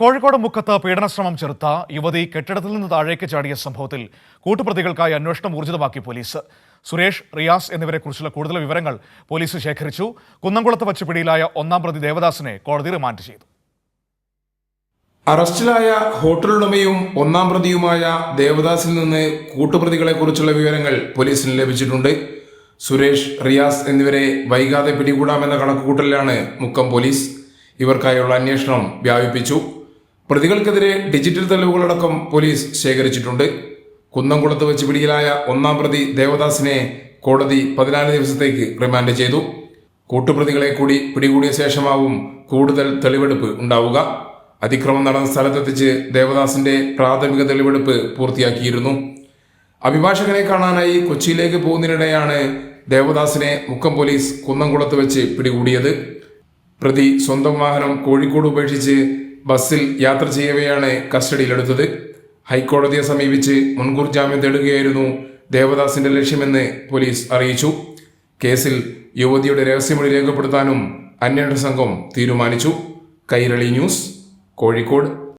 കോഴിക്കോട് മുക്കത്ത് പീഡനശ്രമം ചെറുത്ത യുവതി കെട്ടിടത്തിൽ നിന്ന് താഴേക്ക് ചാടിയ സംഭവത്തിൽ കൂട്ടുപ്രതികൾക്കായി അന്വേഷണം ഊർജിതമാക്കി പോലീസ്. സുരേഷ് റിയാസ് എന്നിവരെക്കുറിച്ചുള്ള കൂടുതൽ വിവരങ്ങൾ പോലീസ് ശേഖരിച്ചു. കുന്നംകുളത്ത് വച്ച് പിടിയിലായ ഒന്നാം പ്രതി ദേവദാസിനെ കോടതി റിമാൻഡ് ചെയ്തു. അറസ്റ്റിലായ ഹോട്ടലുടമയും ഒന്നാം പ്രതിയുമായ ദേവദാസിൽ നിന്ന് കൂട്ടുപ്രതികളെക്കുറിച്ചുള്ള വിവരങ്ങൾ പോലീസിന് ലഭിച്ചിട്ടുണ്ട്. സുരേഷ് റിയാസ് എന്നിവരെ വൈകാതെ പിടികൂടാമെന്ന കണക്കുകൂട്ടലിലാണ് മുക്കം പോലീസ്. ഇവർക്കായുള്ള അന്വേഷണം വ്യാപിപ്പിച്ചു. പ്രതികൾക്കെതിരെ ഡിജിറ്റൽ തെളിവുകളടക്കം പോലീസ് ശേഖരിച്ചിട്ടുണ്ട്. കുന്നംകുളത്ത് വെച്ച് പിടിയിലായ ഒന്നാം പ്രതി ദേവദാസിനെ കോടതി പതിനാല് ദിവസത്തേക്ക് റിമാൻഡ് ചെയ്തു. കൂട്ടുപ്രതികളെ കൂടി പിടികൂടിയ ശേഷമാവും കൂടുതൽ തെളിവെടുപ്പ് ഉണ്ടാവുക. അതിക്രമം നടന്ന സ്ഥലത്തെത്തിച്ച് ദേവദാസിന്റെ പ്രാഥമിക തെളിവെടുപ്പ് പൂർത്തിയാക്കിയിരുന്നു. അഭിഭാഷകനെ കാണാനായി കൊച്ചിയിലേക്ക് പോകുന്നതിനിടെയാണ് ദേവദാസിനെ മുക്കം പോലീസ് കുന്നംകുളത്ത് വെച്ച് പിടികൂടിയത്. പ്രതി സ്വന്തം വാഹനം കോഴിക്കോട് ഉപേക്ഷിച്ച് ബസ്സിൽ യാത്ര ചെയ്യവെയാണ് കസ്റ്റഡിയിലെടുത്തത്. ഹൈക്കോടതിയെ സമീപിച്ച് മുൻകൂർ ജാമ്യം തേടുകയായിരുന്നു ദേവദാസിന്റെ ലക്ഷ്യമെന്ന് പോലീസ് അറിയിച്ചു. കേസിൽ യുവതിയുടെ രഹസ്യമൊഴി രേഖപ്പെടുത്താനും അന്വേഷണ സംഘം തീരുമാനിച്ചു. കൈരളി ന്യൂസ് കോഴിക്കോട്.